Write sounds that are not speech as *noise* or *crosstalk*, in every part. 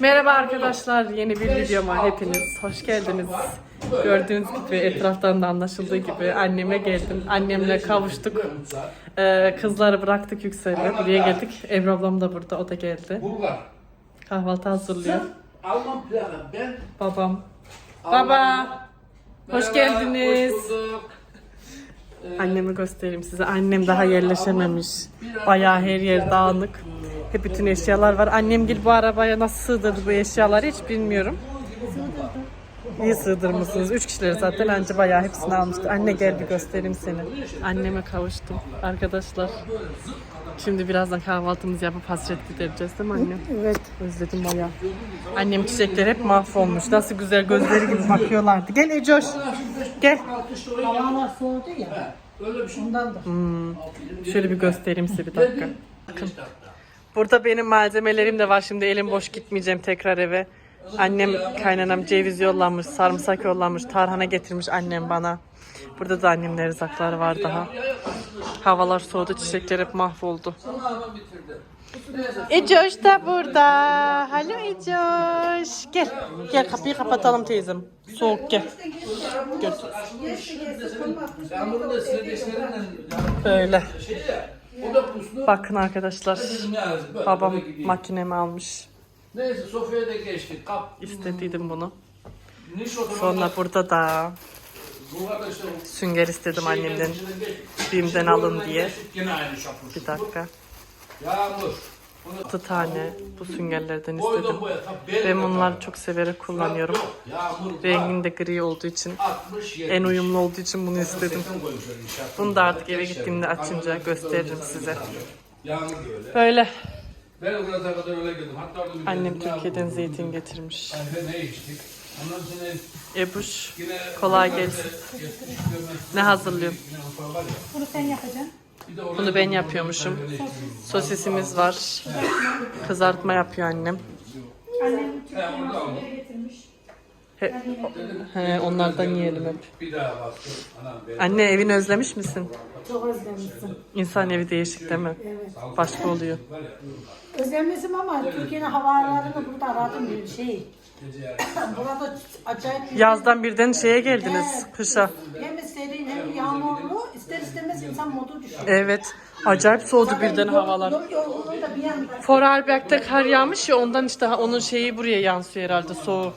Merhaba arkadaşlar, yeni bir videoma hepiniz hoş geldiniz. Gördüğünüz gibi etraftan da anlaşıldığı gibi anneme geldim. Annemle kavuştuk. Ee, kızları bıraktık Yüksel'le. Buraya geldik. Ebru ablam da burada, o da geldi. Kahvaltı hazırlıyor. Babam. Baba. Hoş geldiniz. Bulduk. Annemi göstereyim size. Annem daha yerleşememiş. Bayağı her yer dağınık. Hep bütün eşyalar var. Annem gel bu arabaya nasıl sığdırdı bu eşyaları hiç bilmiyorum. İyi sığdırmışsınız. Üç kişileri zaten anca bayağı hepsini almıştı. Anne gel bir göstereyim seni. Anneme kavuştum arkadaşlar. Şimdi birazdan kahvaltımızı yapıp hasret gidereceğiz değil mi anne? Evet. Özledim bayağı. Annem çiçekler hep mahvolmuş. Nasıl güzel gözleri gibi bakıyorlardı. Gel Ecoş. Gel. Havalar soğudu ya. Öyle bir şey. Ondan da. Şöyle bir göstereyim size bir dakika. Bakın. Burada benim malzemelerim de var. Şimdi elim boş gitmeyeceğim tekrar eve. Annem, kaynanam ceviz yollamış, sarımsak yollamış, tarhana getirmiş annem bana. Burada da annemin erzakları var daha. Havalar soğudu, çiçekler hep mahvoldu. Ecoş da burada. Alo Ecoş. Gel. Gel kapıyı kapatalım teyzem. Soğuk gel. Gel. Böyle. Bakın arkadaşlar. Babam makinemi almış. Neyse Sofya'ya da geçtik. İstediydim bunu. Sonra burada da sünger istedim şeylerin annemden. Bim'den alın diye. Bir dakika. Yağmur. Onu 6 tane bu süngerlerden istedim. Ben bunları çok severek kullanıyorum. Rengin de gri olduğu için, 60 en uyumlu olduğu için bunu istedim. Bunu da artık eve gittiğimde açınca gösteririm size. Böyle. Annem Türkiye'den zeytin getirmiş. Ebuş, kolay gelsin. Ne hazırlıyorum? Bunu sen yapacaksın. Bunu ben yapıyormuşum. Sosisimiz var. Kızartma yapıyor annem. Annem He. He, onlardan yiyelim hep. Bir daha bastım. Anam ben. Anne evini özlemiş misin? Çok özlemişsin. İnsan evi değişik değil mi? Evet. Başka oluyor. Özlemişim ama Türkiye'nin havalarını burada aradım bir şey. Gece. Burada acayip bir Yazdan birden şeye geldiniz, kışa. hem serin hem yağmurlu ister istemez insan modu düşüyor. Evet, acayip soğudu birden havalar. Yol yorgunluğu da bir yandan. Vorarlberg'de kar yağmış ya ondan işte onun şeyi buraya yansıyor herhalde soğuk.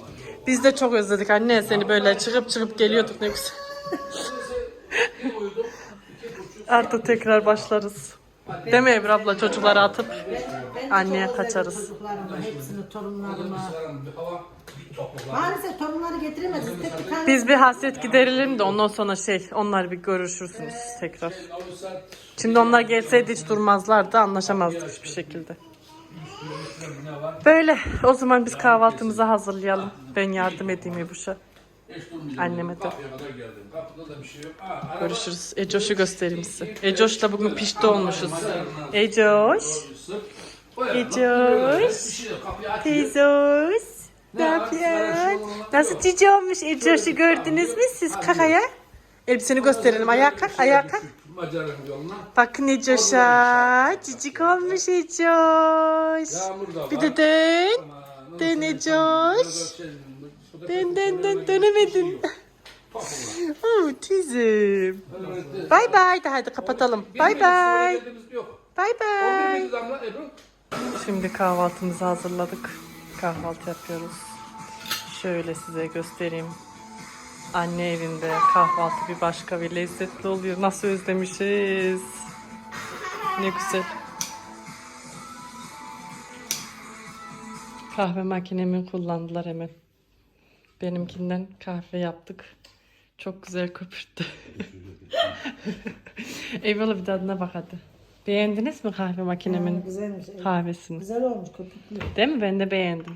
Biz de çok özledik anne seni böyle çıkıp çıkıp geliyorduk ne güzel. *laughs* Artık tekrar başlarız. Değil mi Ebru abla çocukları atıp Ben Anneye kaçarız. özledim Çocuklarımı, hepsini, topuklar. Maalesef torunları getiremedik. Tek bir tane biz bir hasret giderelim de ondan sonra şey onlar bir görüşürsünüz tekrar. Şimdi onlar gelseydi hiç durmazlardı anlaşamazdık hiçbir şekilde. Böyle o zaman biz kahvaltımızı hazırlayalım. Ben yardım edeyim Ebuş'a. Anneme de. Şey Görüşürüz. Ecoş'u göstereyim size. Ecoş'la bugün pişti olmuşuz. Ecoş, Ecoş. Şey teyzoş. Ne yapıyorsun? Nasıl cici olmuş Ecoş'u gördünüz mü siz kakaya? Elbiseni gösterelim. Ayağa kalk, ayağa kalk. Macarın yoluna. Bakın Ecoş'a. Cicik olmuş Ecoş. Bir de dön. Dön Ecoş. Dön dön dön dönemedin. Oo. Evet. Bay bay hadi kapatalım. Bay bay. Bay bay. Şimdi kahvaltımızı hazırladık. Kahvaltı yapıyoruz. Şöyle size göstereyim. Anne evinde kahvaltı bir başka bir lezzetli oluyor. Nasıl özlemişiz. Ne güzel. Kahve makinemi kullandılar hemen. Benimkinden kahve yaptık. Çok güzel köpürttü. *laughs* Eyvallah bir tadına bak hadi. Beğendiniz mi kahve makinemin güzelmiş. evet. kahvesini? Güzel olmuş köpüklü. Değil mi? Ben de beğendim.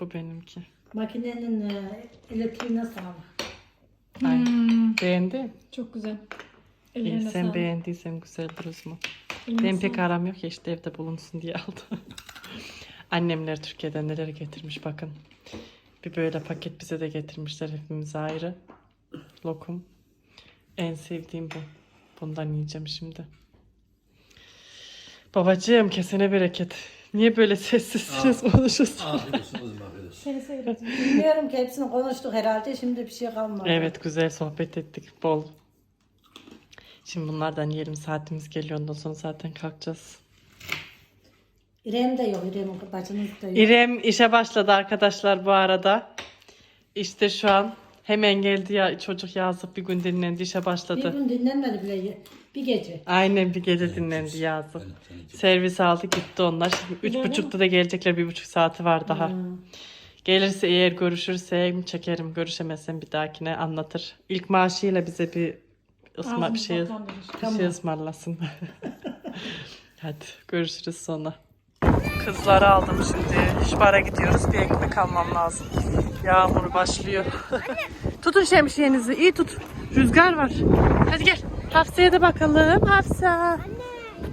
Bu benimki. Makinenin e, elektriğine sağlık. Ay, Beğendi. Çok güzel. İyi, Ellerine sen sağlık. beğendiysen güzeldir o zaman. Eline Benim sağlık. pek aram yok ya işte evde bulunsun diye aldım. *laughs* Annemler Türkiye'den neler getirmiş bakın. Bir böyle paket bize de getirmişler hepimize ayrı. Lokum. En sevdiğim bu. Bundan yiyeceğim şimdi. Babacığım kesene bereket. Niye böyle sessizsiniz konuşuyorsunuz? Afiyolsunuz afiyolsun. Seni. Bilmiyorum ki hepsini konuştuk herhalde. Şimdi bir şey kalmadı. Evet güzel sohbet ettik bol. Şimdi bunlardan yiyelim saatimiz geliyor ondan sonra zaten kalkacağız. İrem de yok. İrem'in bacınız da yok. İrem işe başladı arkadaşlar bu arada. İşte şu an hemen geldi ya çocuk yazık bir gün dinlendi işe Bir başladı. gün dinlenmedi bile. Bir gece. Aynen bir gece dinlendi yazık. Servis aldı gitti onlar. Şimdi üç buçukta da gelecekler bir buçuk saati var daha. Gelirse eğer görüşürse çekerim. Görüşemezsem bir dahakine anlatır. İlk maaşıyla bize bir ısma bir şey, bir şey ısmarlasın. *laughs* Hadi görüşürüz sonra. Kızları aldım şimdi. Şibara gidiyoruz. Bir ekmek almam lazım. Yağmur başlıyor. *laughs* Tutun şemsiyenizi. iyi tut. Rüzgar var. Hadi gel. Hafsa'ya da bakalım. Hafsa.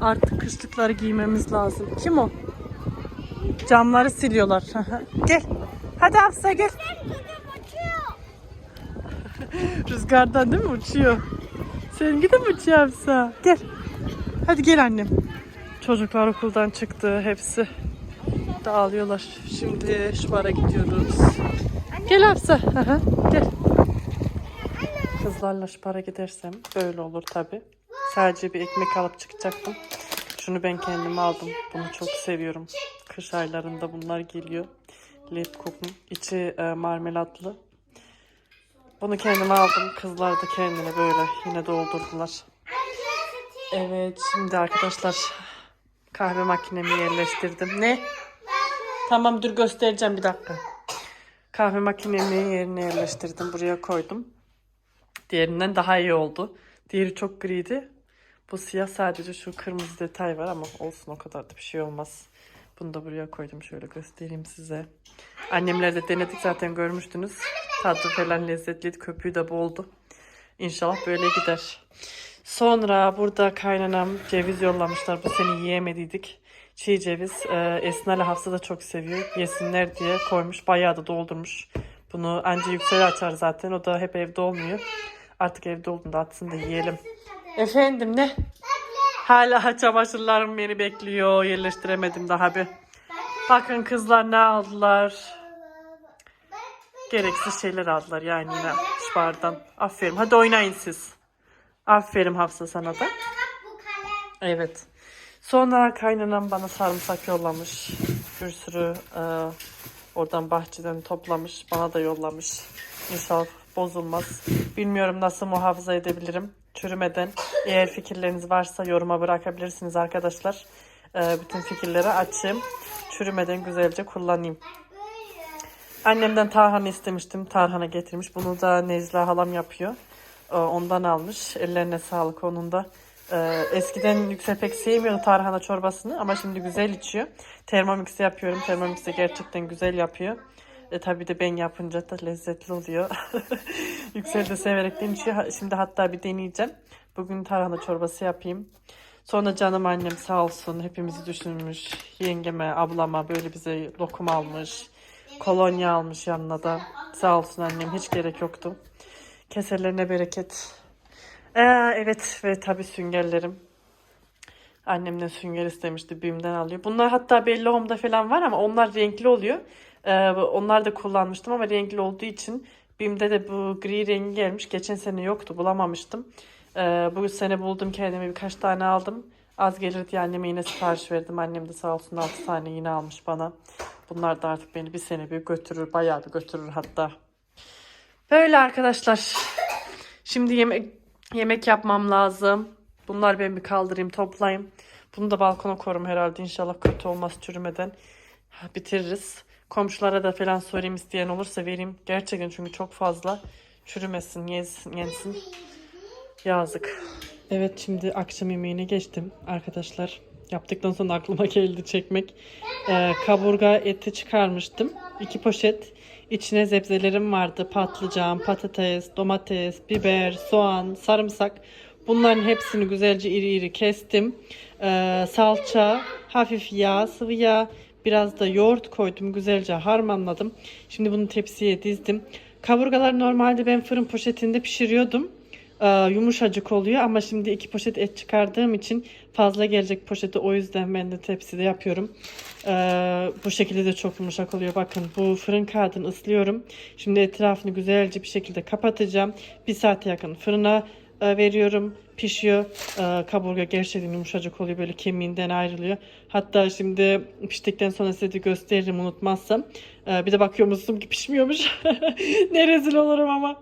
Artık kışlıkları giymemiz lazım. Kim o? Camları siliyorlar. *laughs* gel. Hadi Hafsa gel. *laughs* Rüzgardan değil mi uçuyor? Seninki de uçuyor Hafsa? Gel. Hadi gel annem. Çocuklar okuldan çıktı hepsi. Dağılıyorlar. Şimdi şu bara gidiyoruz. Gel Hafsa. Aha, gel. Kızlarla şu para gidersem böyle olur tabi. Sadece bir ekmek alıp çıkacaktım. Şunu ben kendim aldım. Bunu çok seviyorum. Kış aylarında bunlar geliyor. Led kokun. içi e, marmelatlı. Bunu kendim aldım. Kızlar da kendine böyle yine doldurdular. Evet şimdi arkadaşlar kahve makinemi yerleştirdim. Ne? Tamam dur göstereceğim bir dakika. Kahve makinemi yerine yerleştirdim. Buraya koydum. Diğerinden daha iyi oldu. Diğeri çok griydi. Bu siyah sadece şu kırmızı detay var ama olsun o kadar da bir şey olmaz. Bunu da buraya koydum. Şöyle göstereyim size. Annemler de denedik zaten görmüştünüz. Tadı falan lezzetliydi. Köpüğü de boldu. İnşallah böyle gider. Sonra burada kaynanam ceviz yollamışlar. Bu sene yiyemediydik. Çiğ ceviz. Esna ile Hafsa da çok seviyor. Yesinler diye koymuş. Bayağı da doldurmuş. Bunu anca yükseli açar zaten. O da hep evde olmuyor. Artık evde olduğunda atsın da yiyelim. Efendim ne? Hala çamaşırlarım beni bekliyor. Yerleştiremedim daha bir. Bakın kızlar ne aldılar. Gereksiz şeyler aldılar yani yine şu bardan. Aferin. Hadi oynayın siz. Aferin Hafsa sana da. Evet. Sonra kaynanam bana sarımsak yollamış. Bir sürü e, oradan bahçeden toplamış. Bana da yollamış. İnşallah bozulmaz. Bilmiyorum nasıl muhafaza edebilirim. Çürümeden. Eğer fikirleriniz varsa yoruma bırakabilirsiniz arkadaşlar. E, bütün fikirleri açayım. Çürümeden güzelce kullanayım. Annemden tarhana istemiştim. Tarhana getirmiş. Bunu da Nezla halam yapıyor. Ee, Ondan almış. Ellerine sağlık onun da. Ee, eskiden Yüksel pek sevmiyordu tarhana çorbasını ama şimdi güzel içiyor. Thermomix yapıyorum. Thermomix de gerçekten güzel yapıyor. E, tabii de ben yapınca da lezzetli oluyor. *laughs* Yüksel de severekten içiyor. Şimdi hatta bir deneyeceğim. Bugün tarhana çorbası yapayım. Sonra canım annem sağ olsun hepimizi düşünmüş. Yengeme, ablama böyle bize lokum almış. Kolonya almış yanına da. Sağ olsun annem hiç gerek yoktu. Keserlerine bereket. Ee, evet ve tabii süngerlerim. Annemden sünger istemişti. Bim'den alıyor. Bunlar hatta belli Home'da falan var ama onlar renkli oluyor. Ee, onlar da kullanmıştım ama renkli olduğu için Bim'de de bu gri rengi gelmiş. Geçen sene yoktu bulamamıştım. Ee, bu sene buldum kendime birkaç tane aldım. Az gelir diye anneme yine sipariş verdim. Annem de sağ olsun 6 tane yine almış bana. Bunlar da artık beni bir sene bir götürür. Bayağı bir götürür hatta. Böyle arkadaşlar. Şimdi yemek yemek yapmam lazım. Bunlar ben bir kaldırayım, toplayayım. Bunu da balkona korum herhalde. İnşallah kötü olmaz çürümeden. Bitiririz. Komşulara da falan sorayım isteyen olursa vereyim. Gerçekten çünkü çok fazla çürümesin, yesin, yensin. Yazık. Evet şimdi akşam yemeğine geçtim arkadaşlar. Yaptıktan sonra aklıma *laughs* geldi çekmek. Ee, kaburga eti çıkarmıştım. İki poşet. İçine sebzelerim vardı. Patlıcan, patates, domates, biber, soğan, sarımsak. Bunların hepsini güzelce iri iri kestim. Ee, salça, hafif yağ, sıvı yağ, biraz da yoğurt koydum. Güzelce harmanladım. Şimdi bunu tepsiye dizdim. Kaburgaları normalde ben fırın poşetinde pişiriyordum. E, yumuşacık oluyor ama şimdi iki poşet et çıkardığım için fazla gelecek poşeti o yüzden ben de tepside yapıyorum. E, bu şekilde de çok yumuşak oluyor. Bakın bu fırın kağıdını ıslıyorum. Şimdi etrafını güzelce bir şekilde kapatacağım. Bir saate yakın fırına veriyorum. Pişiyor. E, kaburga gerçekten yumuşacık oluyor. Böyle kemiğinden ayrılıyor. Hatta şimdi piştikten sonra size de gösteririm unutmazsam. E, bir de bakıyormuşsun ki pişmiyormuş. *laughs* ne rezil olurum ama.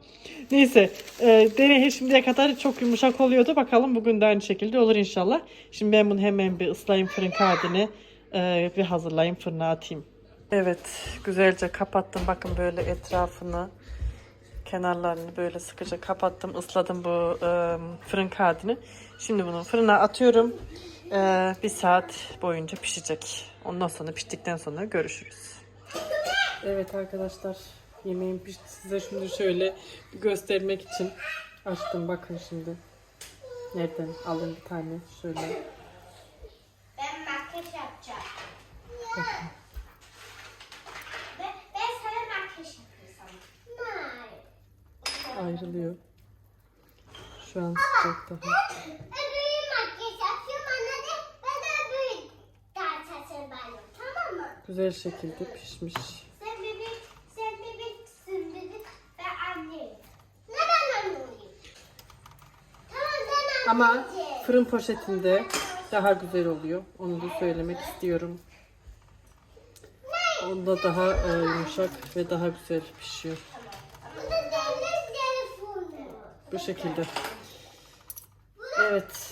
Neyse. E, deney şimdiye kadar çok yumuşak oluyordu. Bakalım bugün de aynı şekilde olur inşallah. Şimdi ben bunu hemen bir ıslayayım fırın kağıdını. E, bir hazırlayayım fırına atayım. Evet. Güzelce kapattım. Bakın böyle etrafını kenarlarını böyle sıkıca kapattım, ısladım bu e, fırın kağıdını. Şimdi bunu fırına atıyorum. E, bir saat boyunca pişecek. Ondan sonra piştikten sonra görüşürüz. Evet arkadaşlar yemeğim pişti. Size şimdi şöyle bir göstermek için açtım. Bakın şimdi. Nereden alın bir tane şöyle. Ben makyaj yapacağım. Ben, ben sana makyaj yapacağım. Hayır. Ayrılıyor. Şu an sıcak daha. Güzel şekilde pişmiş. Ama fırın poşetinde daha güzel oluyor. Onu da söylemek istiyorum. Onda daha e, yumuşak ve daha güzel pişiyor. Bu şekilde. Evet.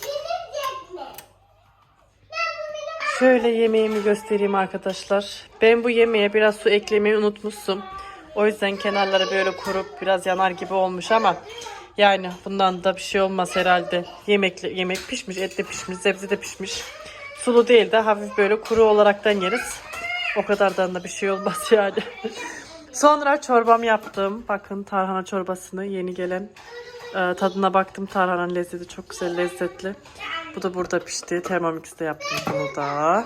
Şöyle yemeğimi göstereyim arkadaşlar. Ben bu yemeğe biraz su eklemeyi unutmuşum. O yüzden kenarları böyle kurup biraz yanar gibi olmuş ama yani bundan da bir şey olmaz herhalde. Yemekle, yemek pişmiş, et de pişmiş, sebze de pişmiş. Sulu değil de hafif böyle kuru olaraktan yeriz. O kadardan da bir şey olmaz *laughs* yani. Sonra çorbam yaptım. Bakın tarhana çorbasını yeni gelen e, tadına baktım. Tarhananın lezzeti çok güzel lezzetli. Bu da burada pişti. Thermomix'te yaptım bunu da.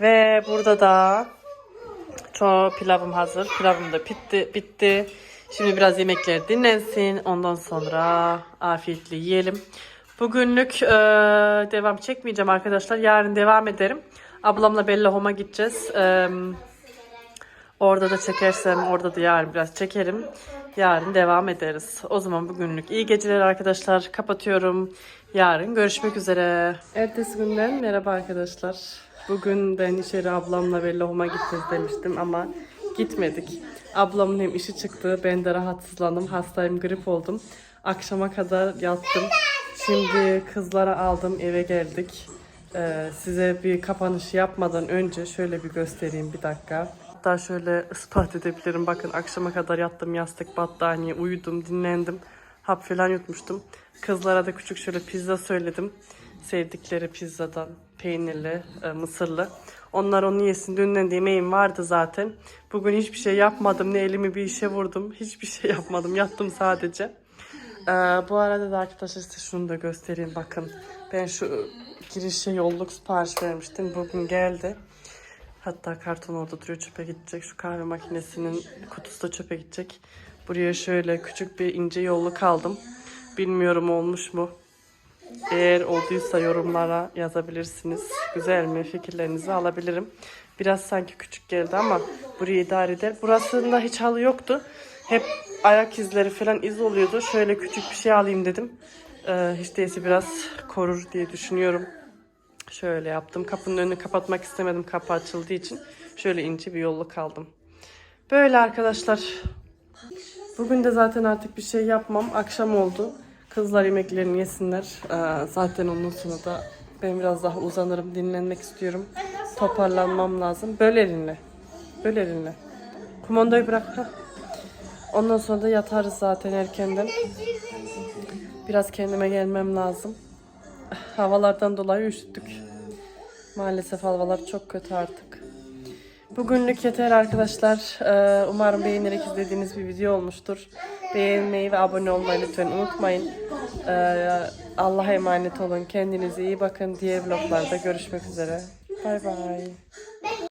Ve burada da çoğu pilavım hazır. Pilavım da bitti. bitti. Şimdi biraz yemekler dinlensin. Ondan sonra afiyetle yiyelim. Bugünlük e, devam çekmeyeceğim arkadaşlar. Yarın devam ederim. Ablamla Bella Home'a gideceğiz. E, Orada da çekersem orada da yarın biraz çekerim. Yarın devam ederiz. O zaman bugünlük iyi geceler arkadaşlar. Kapatıyorum. Yarın görüşmek üzere. Ertesi günden merhaba arkadaşlar. Bugün ben içeri ablamla ve Lohum'a gideceğiz demiştim ama gitmedik. Ablamın hem işi çıktı. Ben de rahatsızlandım. Hastayım, grip oldum. Akşama kadar yattım. Şimdi kızlara aldım eve geldik. Ee, size bir kapanış yapmadan önce şöyle bir göstereyim bir dakika. Hatta şöyle ispat edebilirim. Bakın akşama kadar yattım yastık, battaniye, uyudum, dinlendim. Hap falan yutmuştum. Kızlara da küçük şöyle pizza söyledim. Sevdikleri pizzadan peynirli, e, mısırlı. Onlar onu yesin. Dünden de yemeğim vardı zaten. Bugün hiçbir şey yapmadım. Ne elimi bir işe vurdum. Hiçbir şey yapmadım. Yattım sadece. Ee, bu arada da arkadaşlar size şunu da göstereyim bakın. Ben şu girişe yolluk sipariş vermiştim. Bugün geldi. Hatta karton orada duruyor çöpe gidecek. Şu kahve makinesinin kutusu da çöpe gidecek. Buraya şöyle küçük bir ince yolluk aldım. Bilmiyorum olmuş mu? Eğer olduysa yorumlara yazabilirsiniz. Güzel mi? Fikirlerinizi alabilirim. Biraz sanki küçük geldi ama burayı idare eder. Burasında hiç halı yoktu. Hep ayak izleri falan iz oluyordu. Şöyle küçük bir şey alayım dedim. Ee, hiç değilse biraz korur diye düşünüyorum. Şöyle yaptım. Kapının önünü kapatmak istemedim kapı açıldığı için. Şöyle ince bir yolluk aldım. Böyle arkadaşlar. Bugün de zaten artık bir şey yapmam. Akşam oldu. Kızlar yemeklerini yesinler. Ee, zaten ondan sonra da ben biraz daha uzanırım. Dinlenmek istiyorum. Toparlanmam lazım. Böyle elinle. Böyle elinle. Kumandayı bırak. Heh. Ondan sonra da yatarız zaten erkenden. Biraz kendime gelmem lazım. Havalardan dolayı üşüttük. Maalesef havalar çok kötü artık. Bugünlük yeter arkadaşlar. Ee, Umarım beğenerek izlediğiniz bir video olmuştur. Beğenmeyi ve abone olmayı lütfen unutmayın. Ee, Allah'a emanet olun. Kendinize iyi bakın. Diğer vloglarda görüşmek üzere. Bay bay.